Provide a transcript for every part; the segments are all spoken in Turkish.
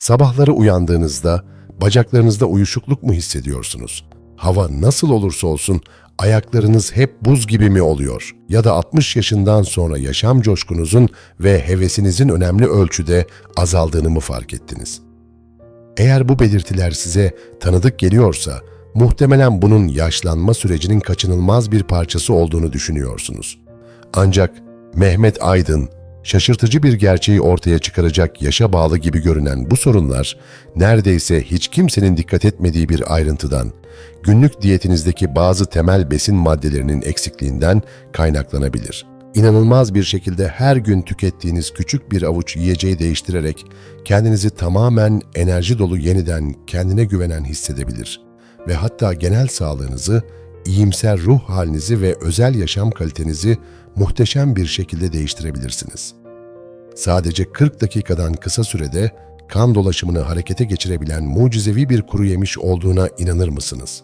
Sabahları uyandığınızda bacaklarınızda uyuşukluk mu hissediyorsunuz? Hava nasıl olursa olsun ayaklarınız hep buz gibi mi oluyor? Ya da 60 yaşından sonra yaşam coşkunuzun ve hevesinizin önemli ölçüde azaldığını mı fark ettiniz? Eğer bu belirtiler size tanıdık geliyorsa, muhtemelen bunun yaşlanma sürecinin kaçınılmaz bir parçası olduğunu düşünüyorsunuz. Ancak Mehmet Aydın, şaşırtıcı bir gerçeği ortaya çıkaracak yaşa bağlı gibi görünen bu sorunlar, neredeyse hiç kimsenin dikkat etmediği bir ayrıntıdan, günlük diyetinizdeki bazı temel besin maddelerinin eksikliğinden kaynaklanabilir. İnanılmaz bir şekilde her gün tükettiğiniz küçük bir avuç yiyeceği değiştirerek kendinizi tamamen enerji dolu yeniden kendine güvenen hissedebilir ve hatta genel sağlığınızı, iyimser ruh halinizi ve özel yaşam kalitenizi muhteşem bir şekilde değiştirebilirsiniz. Sadece 40 dakikadan kısa sürede kan dolaşımını harekete geçirebilen mucizevi bir kuru yemiş olduğuna inanır mısınız?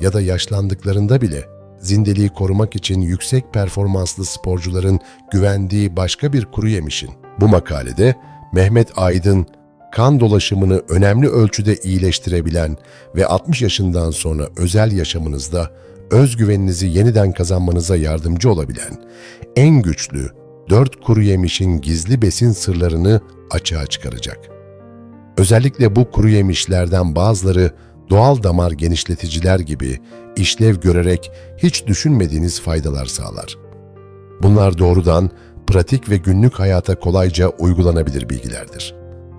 Ya da yaşlandıklarında bile zindeliği korumak için yüksek performanslı sporcuların güvendiği başka bir kuru yemişin. Bu makalede Mehmet Aydın kan dolaşımını önemli ölçüde iyileştirebilen ve 60 yaşından sonra özel yaşamınızda özgüveninizi yeniden kazanmanıza yardımcı olabilen en güçlü 4 kuru yemişin gizli besin sırlarını açığa çıkaracak. Özellikle bu kuru yemişlerden bazıları doğal damar genişleticiler gibi işlev görerek hiç düşünmediğiniz faydalar sağlar. Bunlar doğrudan pratik ve günlük hayata kolayca uygulanabilir bilgilerdir.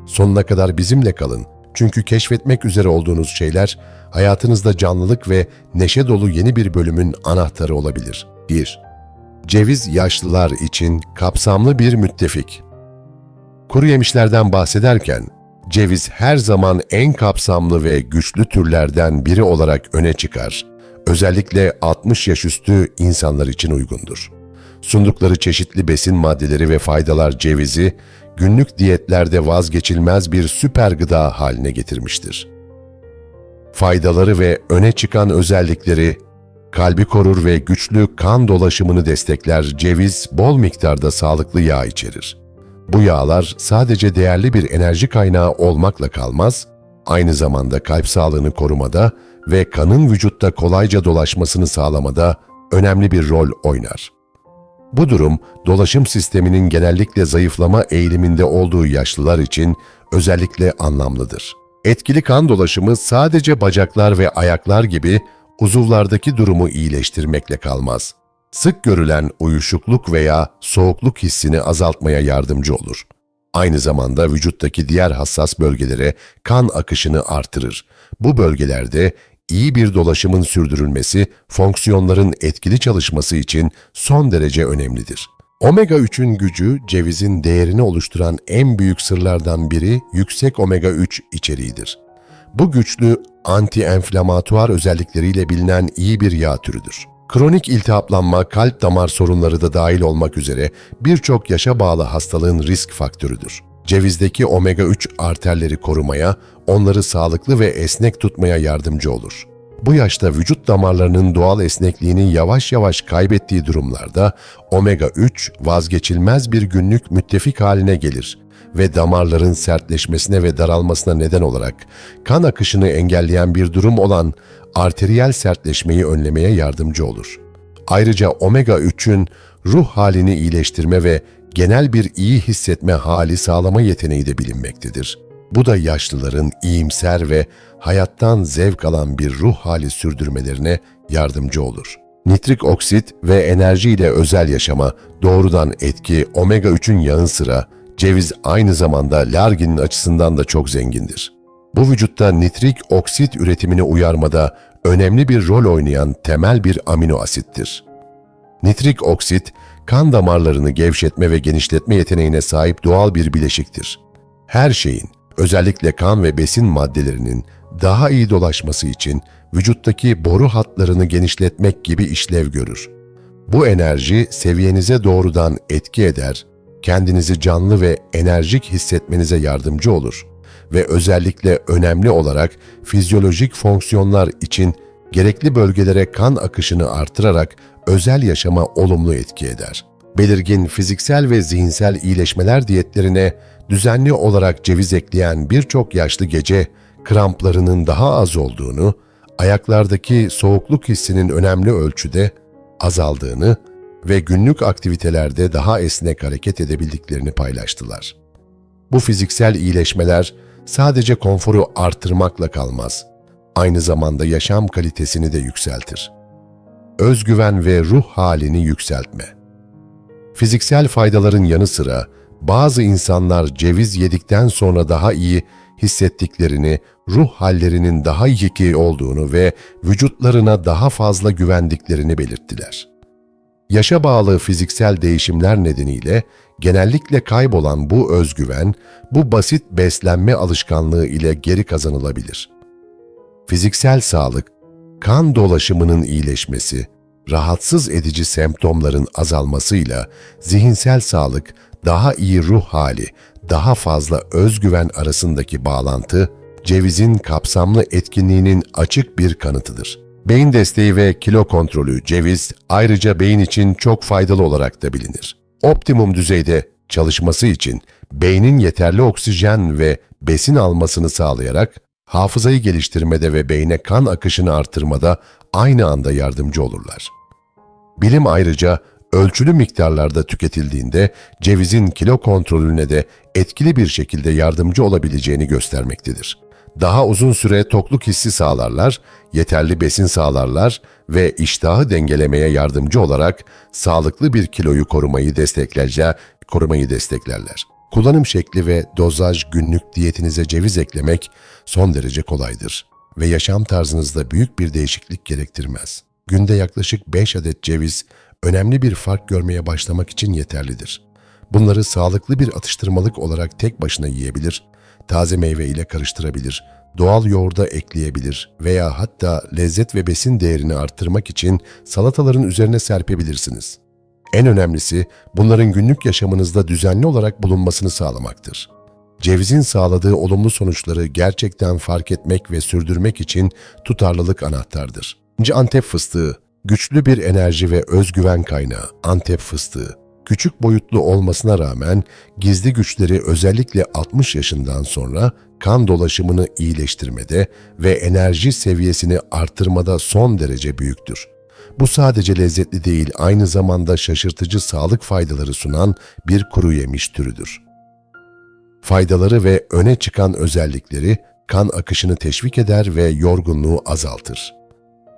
Sonuna kadar bizimle kalın çünkü keşfetmek üzere olduğunuz şeyler hayatınızda canlılık ve neşe dolu yeni bir bölümün anahtarı olabilir. 1. Ceviz yaşlılar için kapsamlı bir müttefik. Kuru yemişlerden bahsederken ceviz her zaman en kapsamlı ve güçlü türlerden biri olarak öne çıkar. Özellikle 60 yaş üstü insanlar için uygundur. Sundukları çeşitli besin maddeleri ve faydalar cevizi günlük diyetlerde vazgeçilmez bir süper gıda haline getirmiştir. Faydaları ve öne çıkan özellikleri kalbi korur ve güçlü kan dolaşımını destekler. Ceviz bol miktarda sağlıklı yağ içerir. Bu yağlar sadece değerli bir enerji kaynağı olmakla kalmaz, aynı zamanda kalp sağlığını korumada ve kanın vücutta kolayca dolaşmasını sağlamada önemli bir rol oynar. Bu durum dolaşım sisteminin genellikle zayıflama eğiliminde olduğu yaşlılar için özellikle anlamlıdır. Etkili kan dolaşımı sadece bacaklar ve ayaklar gibi uzuvlardaki durumu iyileştirmekle kalmaz. Sık görülen uyuşukluk veya soğukluk hissini azaltmaya yardımcı olur. Aynı zamanda vücuttaki diğer hassas bölgelere kan akışını artırır. Bu bölgelerde iyi bir dolaşımın sürdürülmesi, fonksiyonların etkili çalışması için son derece önemlidir. Omega 3'ün gücü cevizin değerini oluşturan en büyük sırlardan biri yüksek omega 3 içeriğidir. Bu güçlü anti-enflamatuar özellikleriyle bilinen iyi bir yağ türüdür. Kronik iltihaplanma, kalp damar sorunları da dahil olmak üzere birçok yaşa bağlı hastalığın risk faktörüdür. Cevizdeki omega 3 arterleri korumaya, onları sağlıklı ve esnek tutmaya yardımcı olur. Bu yaşta vücut damarlarının doğal esnekliğini yavaş yavaş kaybettiği durumlarda omega 3 vazgeçilmez bir günlük müttefik haline gelir ve damarların sertleşmesine ve daralmasına neden olarak kan akışını engelleyen bir durum olan arteriyel sertleşmeyi önlemeye yardımcı olur. Ayrıca omega 3'ün ruh halini iyileştirme ve genel bir iyi hissetme hali sağlama yeteneği de bilinmektedir. Bu da yaşlıların iyimser ve hayattan zevk alan bir ruh hali sürdürmelerine yardımcı olur. Nitrik oksit ve enerji ile özel yaşama doğrudan etki omega 3'ün yanı sıra ceviz aynı zamanda larginin açısından da çok zengindir. Bu vücutta nitrik oksit üretimini uyarmada önemli bir rol oynayan temel bir amino asittir. Nitrik oksit, kan damarlarını gevşetme ve genişletme yeteneğine sahip doğal bir bileşiktir. Her şeyin, özellikle kan ve besin maddelerinin daha iyi dolaşması için vücuttaki boru hatlarını genişletmek gibi işlev görür. Bu enerji seviyenize doğrudan etki eder, kendinizi canlı ve enerjik hissetmenize yardımcı olur ve özellikle önemli olarak fizyolojik fonksiyonlar için gerekli bölgelere kan akışını artırarak özel yaşama olumlu etki eder. Belirgin fiziksel ve zihinsel iyileşmeler diyetlerine düzenli olarak ceviz ekleyen birçok yaşlı gece kramplarının daha az olduğunu, ayaklardaki soğukluk hissinin önemli ölçüde azaldığını ve günlük aktivitelerde daha esnek hareket edebildiklerini paylaştılar. Bu fiziksel iyileşmeler sadece konforu artırmakla kalmaz, aynı zamanda yaşam kalitesini de yükseltir. Özgüven ve ruh halini yükseltme. Fiziksel faydaların yanı sıra bazı insanlar ceviz yedikten sonra daha iyi hissettiklerini, ruh hallerinin daha iyi olduğunu ve vücutlarına daha fazla güvendiklerini belirttiler. Yaşa bağlı fiziksel değişimler nedeniyle genellikle kaybolan bu özgüven, bu basit beslenme alışkanlığı ile geri kazanılabilir. Fiziksel sağlık, kan dolaşımının iyileşmesi, rahatsız edici semptomların azalmasıyla zihinsel sağlık, daha iyi ruh hali, daha fazla özgüven arasındaki bağlantı, cevizin kapsamlı etkinliğinin açık bir kanıtıdır. Beyin desteği ve kilo kontrolü ceviz ayrıca beyin için çok faydalı olarak da bilinir. Optimum düzeyde çalışması için beynin yeterli oksijen ve besin almasını sağlayarak hafızayı geliştirmede ve beyne kan akışını artırmada aynı anda yardımcı olurlar. Bilim ayrıca ölçülü miktarlarda tüketildiğinde cevizin kilo kontrolüne de etkili bir şekilde yardımcı olabileceğini göstermektedir. Daha uzun süre tokluk hissi sağlarlar, yeterli besin sağlarlar ve iştahı dengelemeye yardımcı olarak sağlıklı bir kiloyu korumayı desteklerce korumayı desteklerler. Kullanım şekli ve dozaj günlük diyetinize ceviz eklemek son derece kolaydır ve yaşam tarzınızda büyük bir değişiklik gerektirmez. Günde yaklaşık 5 adet ceviz önemli bir fark görmeye başlamak için yeterlidir. Bunları sağlıklı bir atıştırmalık olarak tek başına yiyebilir, taze meyve ile karıştırabilir, doğal yoğurda ekleyebilir veya hatta lezzet ve besin değerini arttırmak için salataların üzerine serpebilirsiniz. En önemlisi bunların günlük yaşamınızda düzenli olarak bulunmasını sağlamaktır. Cevizin sağladığı olumlu sonuçları gerçekten fark etmek ve sürdürmek için tutarlılık anahtardır. Antep fıstığı, güçlü bir enerji ve özgüven kaynağı Antep fıstığı. Küçük boyutlu olmasına rağmen gizli güçleri özellikle 60 yaşından sonra kan dolaşımını iyileştirmede ve enerji seviyesini artırmada son derece büyüktür. Bu sadece lezzetli değil, aynı zamanda şaşırtıcı sağlık faydaları sunan bir kuru yemiş türüdür. Faydaları ve öne çıkan özellikleri kan akışını teşvik eder ve yorgunluğu azaltır.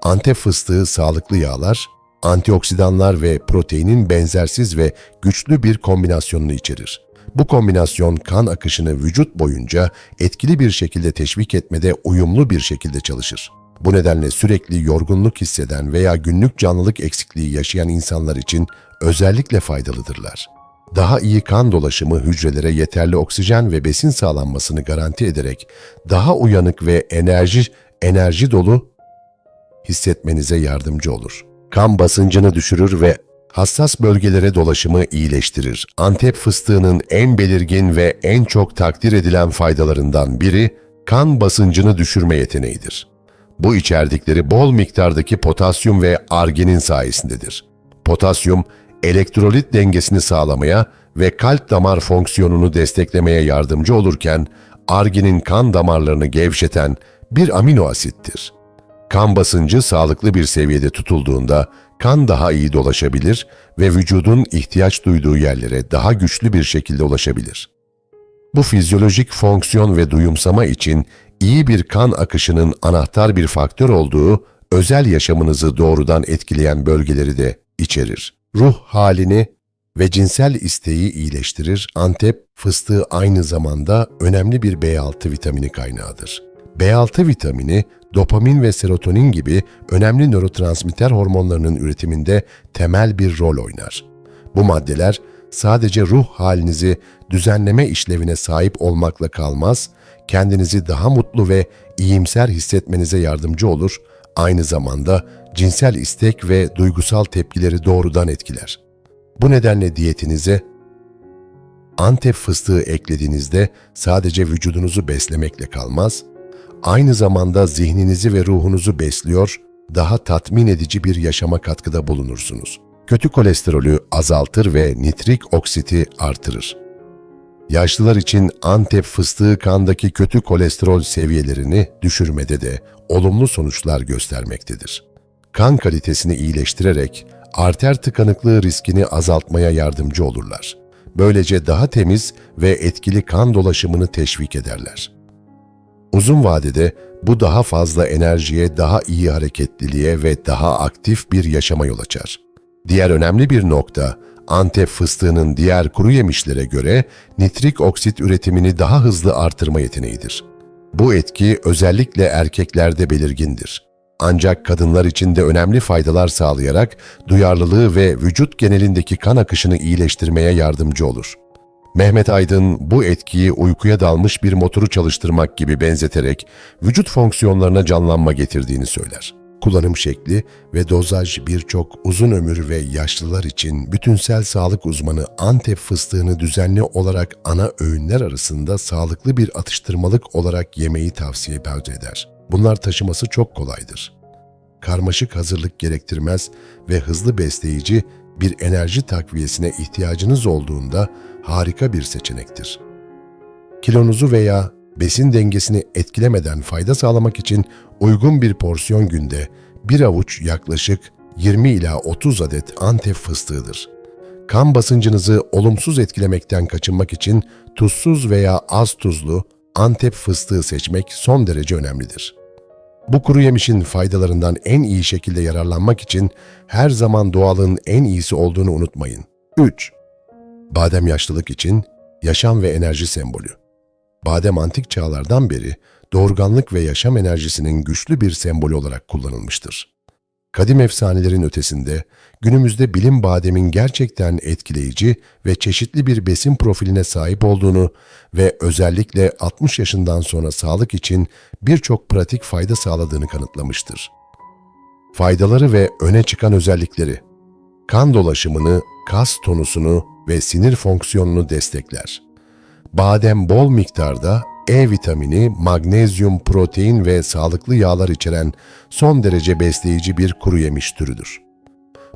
Antep fıstığı sağlıklı yağlar, antioksidanlar ve proteinin benzersiz ve güçlü bir kombinasyonunu içerir. Bu kombinasyon kan akışını vücut boyunca etkili bir şekilde teşvik etmede uyumlu bir şekilde çalışır. Bu nedenle sürekli yorgunluk hisseden veya günlük canlılık eksikliği yaşayan insanlar için özellikle faydalıdırlar. Daha iyi kan dolaşımı hücrelere yeterli oksijen ve besin sağlanmasını garanti ederek daha uyanık ve enerji enerji dolu hissetmenize yardımcı olur. Kan basıncını düşürür ve hassas bölgelere dolaşımı iyileştirir. Antep fıstığının en belirgin ve en çok takdir edilen faydalarından biri kan basıncını düşürme yeteneğidir. Bu içerdikleri bol miktardaki potasyum ve arginin sayesindedir. Potasyum, elektrolit dengesini sağlamaya ve kalp damar fonksiyonunu desteklemeye yardımcı olurken, arginin kan damarlarını gevşeten bir amino asittir. Kan basıncı sağlıklı bir seviyede tutulduğunda kan daha iyi dolaşabilir ve vücudun ihtiyaç duyduğu yerlere daha güçlü bir şekilde ulaşabilir. Bu fizyolojik fonksiyon ve duyumsama için iyi bir kan akışının anahtar bir faktör olduğu özel yaşamınızı doğrudan etkileyen bölgeleri de içerir. Ruh halini ve cinsel isteği iyileştirir. Antep fıstığı aynı zamanda önemli bir B6 vitamini kaynağıdır. B6 vitamini dopamin ve serotonin gibi önemli nörotransmitter hormonlarının üretiminde temel bir rol oynar. Bu maddeler sadece ruh halinizi düzenleme işlevine sahip olmakla kalmaz, kendinizi daha mutlu ve iyimser hissetmenize yardımcı olur, aynı zamanda cinsel istek ve duygusal tepkileri doğrudan etkiler. Bu nedenle diyetinize Antep fıstığı eklediğinizde sadece vücudunuzu beslemekle kalmaz, aynı zamanda zihninizi ve ruhunuzu besliyor, daha tatmin edici bir yaşama katkıda bulunursunuz. Kötü kolesterolü azaltır ve nitrik oksiti artırır. Yaşlılar için Antep fıstığı kandaki kötü kolesterol seviyelerini düşürmede de olumlu sonuçlar göstermektedir. Kan kalitesini iyileştirerek arter tıkanıklığı riskini azaltmaya yardımcı olurlar. Böylece daha temiz ve etkili kan dolaşımını teşvik ederler. Uzun vadede bu daha fazla enerjiye, daha iyi hareketliliğe ve daha aktif bir yaşama yol açar. Diğer önemli bir nokta, Antep fıstığının diğer kuru yemişlere göre nitrik oksit üretimini daha hızlı artırma yeteneğidir. Bu etki özellikle erkeklerde belirgindir. Ancak kadınlar için de önemli faydalar sağlayarak duyarlılığı ve vücut genelindeki kan akışını iyileştirmeye yardımcı olur. Mehmet Aydın bu etkiyi uykuya dalmış bir motoru çalıştırmak gibi benzeterek vücut fonksiyonlarına canlanma getirdiğini söyler. Kullanım şekli ve dozaj birçok uzun ömür ve yaşlılar için bütünsel sağlık uzmanı Antep fıstığını düzenli olarak ana öğünler arasında sağlıklı bir atıştırmalık olarak yemeyi tavsiye eder. Bunlar taşıması çok kolaydır. Karmaşık hazırlık gerektirmez ve hızlı besleyici bir enerji takviyesine ihtiyacınız olduğunda harika bir seçenektir. Kilonuzu veya besin dengesini etkilemeden fayda sağlamak için uygun bir porsiyon günde bir avuç yaklaşık 20 ila 30 adet Antep fıstığıdır. Kan basıncınızı olumsuz etkilemekten kaçınmak için tuzsuz veya az tuzlu Antep fıstığı seçmek son derece önemlidir. Bu kuru yemişin faydalarından en iyi şekilde yararlanmak için her zaman doğalın en iyisi olduğunu unutmayın. 3. Badem yaşlılık için yaşam ve enerji sembolü. Badem antik çağlardan beri doğurganlık ve yaşam enerjisinin güçlü bir sembolü olarak kullanılmıştır. Kadim efsanelerin ötesinde günümüzde bilim bademin gerçekten etkileyici ve çeşitli bir besin profiline sahip olduğunu ve özellikle 60 yaşından sonra sağlık için birçok pratik fayda sağladığını kanıtlamıştır. Faydaları ve öne çıkan özellikleri Kan dolaşımını, kas tonusunu ve sinir fonksiyonunu destekler. Badem bol miktarda E vitamini, magnezyum, protein ve sağlıklı yağlar içeren son derece besleyici bir kuru yemiş türüdür.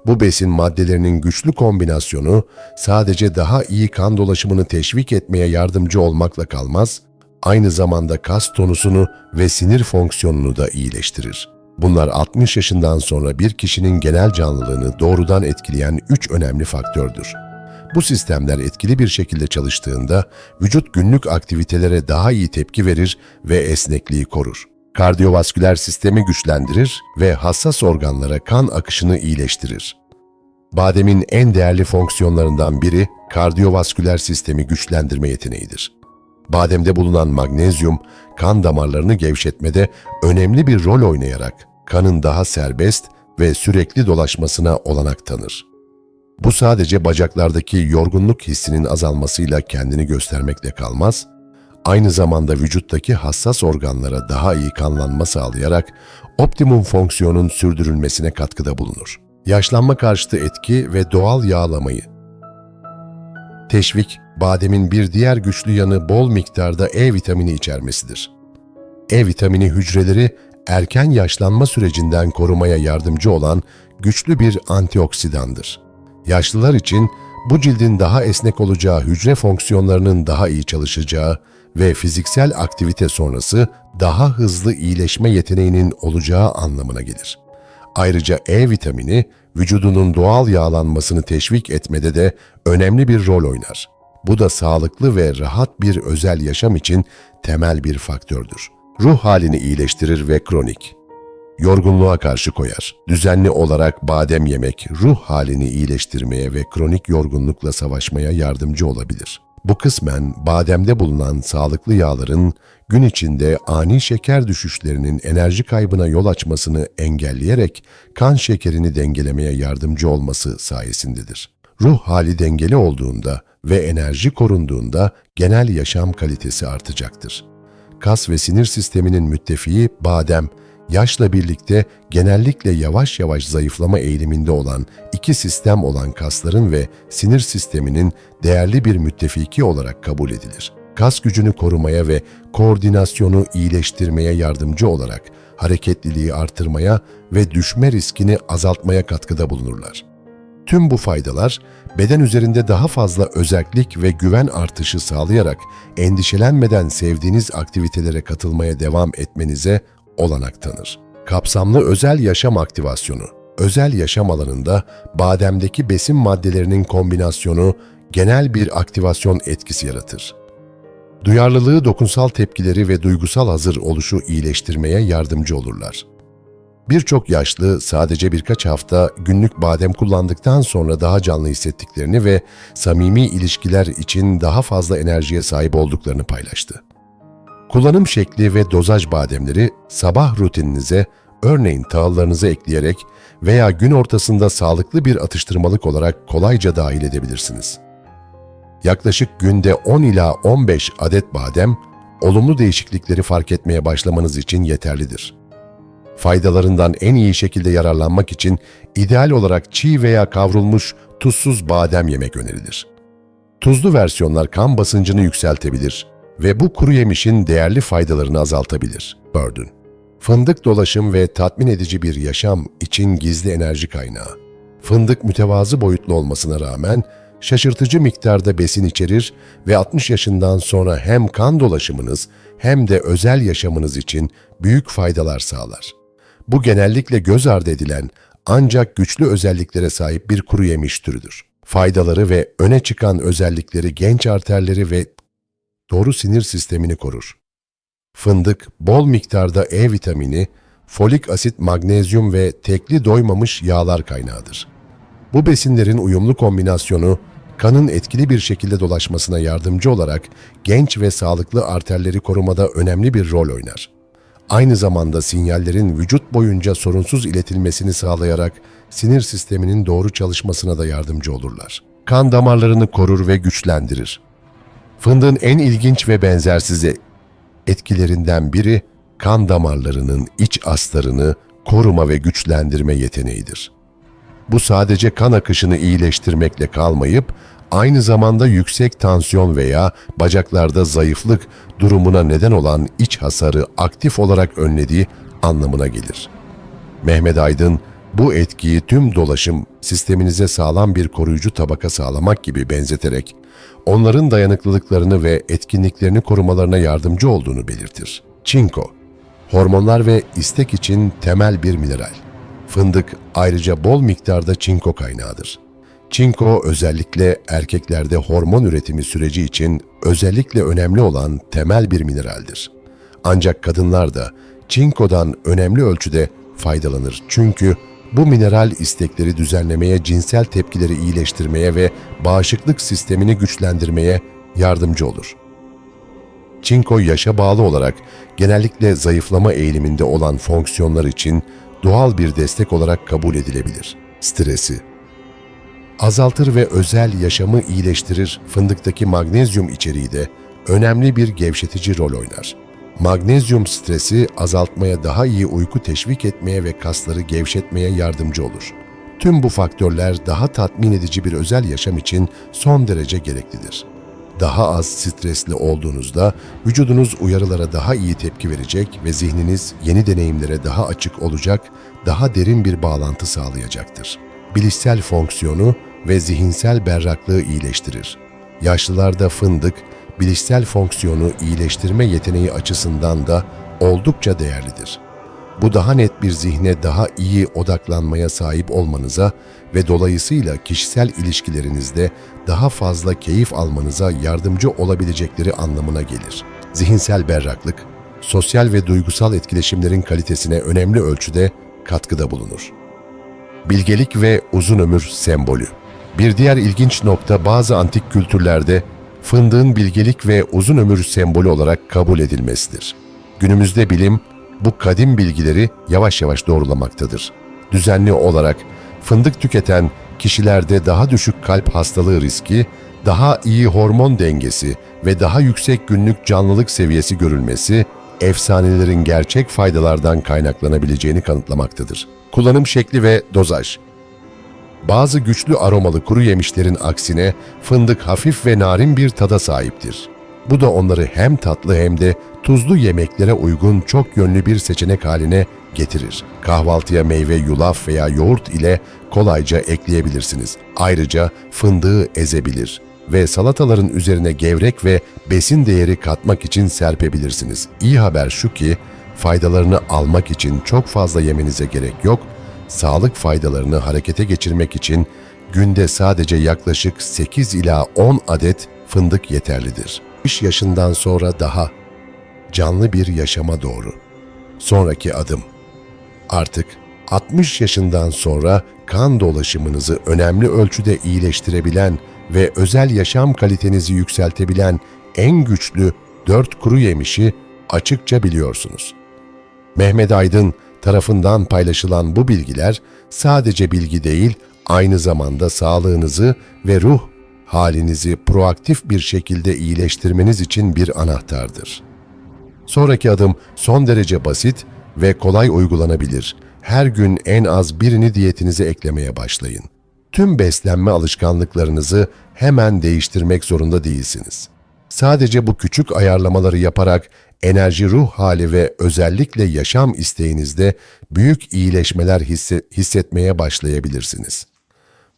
Bu besin maddelerinin güçlü kombinasyonu sadece daha iyi kan dolaşımını teşvik etmeye yardımcı olmakla kalmaz, aynı zamanda kas tonusunu ve sinir fonksiyonunu da iyileştirir. Bunlar 60 yaşından sonra bir kişinin genel canlılığını doğrudan etkileyen üç önemli faktördür. Bu sistemler etkili bir şekilde çalıştığında vücut günlük aktivitelere daha iyi tepki verir ve esnekliği korur. Kardiyovasküler sistemi güçlendirir ve hassas organlara kan akışını iyileştirir. Bademin en değerli fonksiyonlarından biri kardiyovasküler sistemi güçlendirme yeteneğidir. Bademde bulunan magnezyum, kan damarlarını gevşetmede önemli bir rol oynayarak kanın daha serbest ve sürekli dolaşmasına olanak tanır. Bu sadece bacaklardaki yorgunluk hissinin azalmasıyla kendini göstermekle kalmaz, aynı zamanda vücuttaki hassas organlara daha iyi kanlanma sağlayarak optimum fonksiyonun sürdürülmesine katkıda bulunur. Yaşlanma karşıtı etki ve doğal yağlamayı. Teşvik, bademin bir diğer güçlü yanı bol miktarda E vitamini içermesidir. E vitamini hücreleri erken yaşlanma sürecinden korumaya yardımcı olan güçlü bir antioksidandır. Yaşlılar için bu cildin daha esnek olacağı, hücre fonksiyonlarının daha iyi çalışacağı ve fiziksel aktivite sonrası daha hızlı iyileşme yeteneğinin olacağı anlamına gelir. Ayrıca E vitamini vücudunun doğal yağlanmasını teşvik etmede de önemli bir rol oynar. Bu da sağlıklı ve rahat bir özel yaşam için temel bir faktördür. Ruh halini iyileştirir ve kronik. Yorgunluğa karşı koyar. Düzenli olarak badem yemek ruh halini iyileştirmeye ve kronik yorgunlukla savaşmaya yardımcı olabilir. Bu kısmen bademde bulunan sağlıklı yağların gün içinde ani şeker düşüşlerinin enerji kaybına yol açmasını engelleyerek kan şekerini dengelemeye yardımcı olması sayesindedir. Ruh hali dengeli olduğunda ve enerji korunduğunda genel yaşam kalitesi artacaktır. Kas ve sinir sisteminin müttefiği badem, yaşla birlikte genellikle yavaş yavaş zayıflama eğiliminde olan iki sistem olan kasların ve sinir sisteminin değerli bir müttefiki olarak kabul edilir. Kas gücünü korumaya ve koordinasyonu iyileştirmeye yardımcı olarak hareketliliği artırmaya ve düşme riskini azaltmaya katkıda bulunurlar. Tüm bu faydalar beden üzerinde daha fazla özellik ve güven artışı sağlayarak endişelenmeden sevdiğiniz aktivitelere katılmaya devam etmenize olanak tanır. Kapsamlı özel yaşam aktivasyonu. Özel yaşam alanında bademdeki besin maddelerinin kombinasyonu genel bir aktivasyon etkisi yaratır. Duyarlılığı dokunsal tepkileri ve duygusal hazır oluşu iyileştirmeye yardımcı olurlar. Birçok yaşlı sadece birkaç hafta günlük badem kullandıktan sonra daha canlı hissettiklerini ve samimi ilişkiler için daha fazla enerjiye sahip olduklarını paylaştı. Kullanım şekli ve dozaj bademleri sabah rutininize, örneğin tahıllarınızı ekleyerek veya gün ortasında sağlıklı bir atıştırmalık olarak kolayca dahil edebilirsiniz. Yaklaşık günde 10 ila 15 adet badem, olumlu değişiklikleri fark etmeye başlamanız için yeterlidir. Faydalarından en iyi şekilde yararlanmak için ideal olarak çiğ veya kavrulmuş tuzsuz badem yemek önerilir. Tuzlu versiyonlar kan basıncını yükseltebilir ve bu kuru yemişin değerli faydalarını azaltabilir. Burden Fındık dolaşım ve tatmin edici bir yaşam için gizli enerji kaynağı. Fındık mütevazı boyutlu olmasına rağmen şaşırtıcı miktarda besin içerir ve 60 yaşından sonra hem kan dolaşımınız hem de özel yaşamınız için büyük faydalar sağlar. Bu genellikle göz ardı edilen ancak güçlü özelliklere sahip bir kuru yemiş türüdür. Faydaları ve öne çıkan özellikleri genç arterleri ve doğru sinir sistemini korur. Fındık, bol miktarda E vitamini, folik asit, magnezyum ve tekli doymamış yağlar kaynağıdır. Bu besinlerin uyumlu kombinasyonu, kanın etkili bir şekilde dolaşmasına yardımcı olarak genç ve sağlıklı arterleri korumada önemli bir rol oynar. Aynı zamanda sinyallerin vücut boyunca sorunsuz iletilmesini sağlayarak sinir sisteminin doğru çalışmasına da yardımcı olurlar. Kan damarlarını korur ve güçlendirir. Fındığın en ilginç ve benzersiz etkilerinden biri kan damarlarının iç astarını koruma ve güçlendirme yeteneğidir. Bu sadece kan akışını iyileştirmekle kalmayıp aynı zamanda yüksek tansiyon veya bacaklarda zayıflık durumuna neden olan iç hasarı aktif olarak önlediği anlamına gelir. Mehmet Aydın bu etkiyi tüm dolaşım sisteminize sağlam bir koruyucu tabaka sağlamak gibi benzeterek onların dayanıklılıklarını ve etkinliklerini korumalarına yardımcı olduğunu belirtir. Çinko, hormonlar ve istek için temel bir mineral. Fındık ayrıca bol miktarda çinko kaynağıdır. Çinko özellikle erkeklerde hormon üretimi süreci için özellikle önemli olan temel bir mineraldir. Ancak kadınlar da çinkodan önemli ölçüde faydalanır çünkü bu mineral istekleri düzenlemeye, cinsel tepkileri iyileştirmeye ve bağışıklık sistemini güçlendirmeye yardımcı olur. Çinko yaşa bağlı olarak genellikle zayıflama eğiliminde olan fonksiyonlar için doğal bir destek olarak kabul edilebilir. Stresi azaltır ve özel yaşamı iyileştirir. Fındıktaki magnezyum içeriği de önemli bir gevşetici rol oynar. Magnezyum stresi azaltmaya, daha iyi uyku teşvik etmeye ve kasları gevşetmeye yardımcı olur. Tüm bu faktörler daha tatmin edici bir özel yaşam için son derece gereklidir. Daha az stresli olduğunuzda vücudunuz uyarılara daha iyi tepki verecek ve zihniniz yeni deneyimlere daha açık olacak, daha derin bir bağlantı sağlayacaktır. Bilişsel fonksiyonu ve zihinsel berraklığı iyileştirir. Yaşlılarda fındık, bilişsel fonksiyonu iyileştirme yeteneği açısından da oldukça değerlidir. Bu daha net bir zihne daha iyi odaklanmaya sahip olmanıza ve dolayısıyla kişisel ilişkilerinizde daha fazla keyif almanıza yardımcı olabilecekleri anlamına gelir. Zihinsel berraklık, sosyal ve duygusal etkileşimlerin kalitesine önemli ölçüde katkıda bulunur. Bilgelik ve uzun ömür sembolü. Bir diğer ilginç nokta bazı antik kültürlerde fındığın bilgelik ve uzun ömür sembolü olarak kabul edilmesidir. Günümüzde bilim bu kadim bilgileri yavaş yavaş doğrulamaktadır. Düzenli olarak fındık tüketen kişilerde daha düşük kalp hastalığı riski, daha iyi hormon dengesi ve daha yüksek günlük canlılık seviyesi görülmesi, efsanelerin gerçek faydalardan kaynaklanabileceğini kanıtlamaktadır. Kullanım şekli ve dozaj bazı güçlü aromalı kuru yemişlerin aksine fındık hafif ve narin bir tada sahiptir. Bu da onları hem tatlı hem de tuzlu yemeklere uygun çok yönlü bir seçenek haline getirir. Kahvaltıya meyve, yulaf veya yoğurt ile kolayca ekleyebilirsiniz. Ayrıca fındığı ezebilir ve salataların üzerine gevrek ve besin değeri katmak için serpebilirsiniz. İyi haber şu ki faydalarını almak için çok fazla yemenize gerek yok. Sağlık faydalarını harekete geçirmek için günde sadece yaklaşık 8 ila 10 adet fındık yeterlidir. 60 yaşından sonra daha canlı bir yaşama doğru. Sonraki adım. Artık 60 yaşından sonra kan dolaşımınızı önemli ölçüde iyileştirebilen ve özel yaşam kalitenizi yükseltebilen en güçlü 4 kuru yemişi açıkça biliyorsunuz. Mehmet Aydın tarafından paylaşılan bu bilgiler sadece bilgi değil, aynı zamanda sağlığınızı ve ruh halinizi proaktif bir şekilde iyileştirmeniz için bir anahtardır. Sonraki adım son derece basit ve kolay uygulanabilir. Her gün en az birini diyetinize eklemeye başlayın. Tüm beslenme alışkanlıklarınızı hemen değiştirmek zorunda değilsiniz. Sadece bu küçük ayarlamaları yaparak enerji ruh hali ve özellikle yaşam isteğinizde büyük iyileşmeler hisse- hissetmeye başlayabilirsiniz.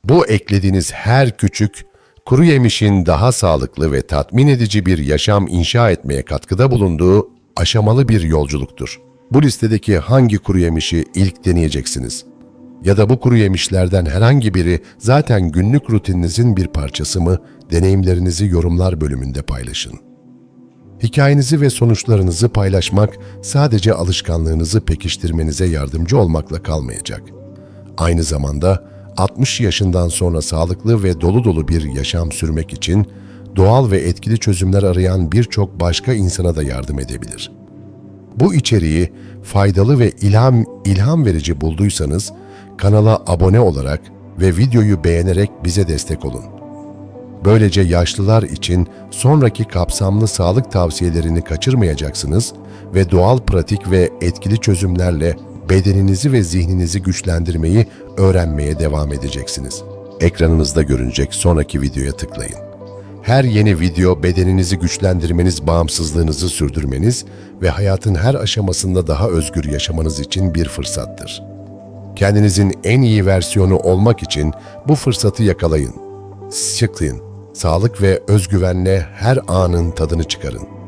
Bu eklediğiniz her küçük, kuru yemişin daha sağlıklı ve tatmin edici bir yaşam inşa etmeye katkıda bulunduğu aşamalı bir yolculuktur. Bu listedeki hangi kuru yemişi ilk deneyeceksiniz? Ya da bu kuru yemişlerden herhangi biri zaten günlük rutininizin bir parçası mı? Deneyimlerinizi yorumlar bölümünde paylaşın. Hikayenizi ve sonuçlarınızı paylaşmak sadece alışkanlığınızı pekiştirmenize yardımcı olmakla kalmayacak. Aynı zamanda 60 yaşından sonra sağlıklı ve dolu dolu bir yaşam sürmek için doğal ve etkili çözümler arayan birçok başka insana da yardım edebilir. Bu içeriği faydalı ve ilham ilham verici bulduysanız kanala abone olarak ve videoyu beğenerek bize destek olun. Böylece yaşlılar için sonraki kapsamlı sağlık tavsiyelerini kaçırmayacaksınız ve doğal pratik ve etkili çözümlerle bedeninizi ve zihninizi güçlendirmeyi öğrenmeye devam edeceksiniz. Ekranınızda görünecek sonraki videoya tıklayın. Her yeni video bedeninizi güçlendirmeniz, bağımsızlığınızı sürdürmeniz ve hayatın her aşamasında daha özgür yaşamanız için bir fırsattır. Kendinizin en iyi versiyonu olmak için bu fırsatı yakalayın. Sıklayın. Sağlık ve özgüvenle her anın tadını çıkarın.